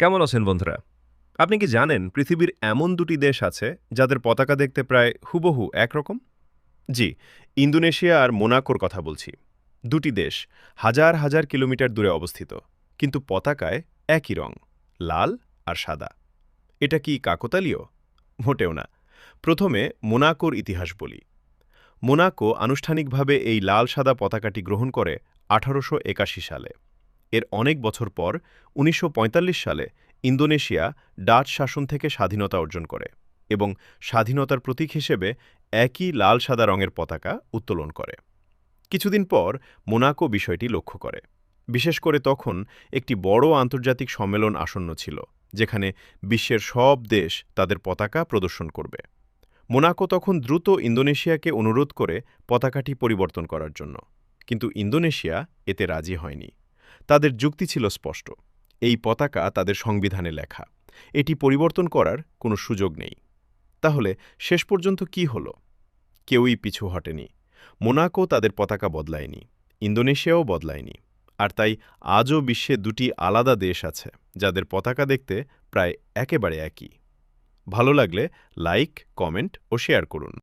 কেমন আছেন বন্ধুরা? আপনি কি জানেন পৃথিবীর এমন দুটি দেশ আছে যাদের পতাকা দেখতে প্রায় হুবহু একরকম? জি, ইন্দোনেশিয়া আর মোনাকোর কথা বলছি। দুটি দেশ হাজার হাজার কিলোমিটার দূরে অবস্থিত, কিন্তু পতাকায় একই রং, লাল আর সাদা। এটা কি কাকতালীয়? মোটেও না। প্রথমে মোনাকোর ইতিহাস বলি। মোনাকো আনুষ্ঠানিকভাবে এই লাল সাদা পতাকাটি গ্রহণ করে আঠারোশো একাশি সালে। এর অনেক বছর পর উনিশশো পঁয়তাল্লিশ সালে ইন্দোনেশিয়া ডাচ শাসন থেকে স্বাধীনতা অর্জন করে এবং স্বাধীনতার প্রতীক হিসেবে একই লাল সাদা রঙের পতাকা উত্তোলন করে। কিছুদিন পর মোনাকো বিষয়টি লক্ষ্য করে। বিশেষ করে তখন একটি বড় আন্তর্জাতিক সম্মেলন আসন্ন ছিল, যেখানে বিশ্বের সব দেশ তাদের পতাকা প্রদর্শন করবে। মোনাকো তখন দ্রুত ইন্দোনেশিয়াকে অনুরোধ করে পতাকাটি পরিবর্তন করার জন্য, কিন্তু ইন্দোনেশিয়া এতে রাজি হয়নি। তাদের যুক্তি ছিল স্পষ্ট। এই পতাকা তাদের সংবিধানে লেখা। এটি পরিবর্তন করার কোনো সুযোগ নেই। তাহলে শেষ পর্যন্ত কি হল? কেউই পিছু হটেনি। মোনাকো তাদের পতাকা বদলায়নি। ইন্দোনেশিয়াও বদলায়নি। আর তাই আজও বিশ্বে দুটি আলাদা দেশ আছে, যাদের পতাকা দেখতে প্রায় একেবারে একই। ভালো লাগলে লাইক, কমেন্ট ও শেয়ার করুন।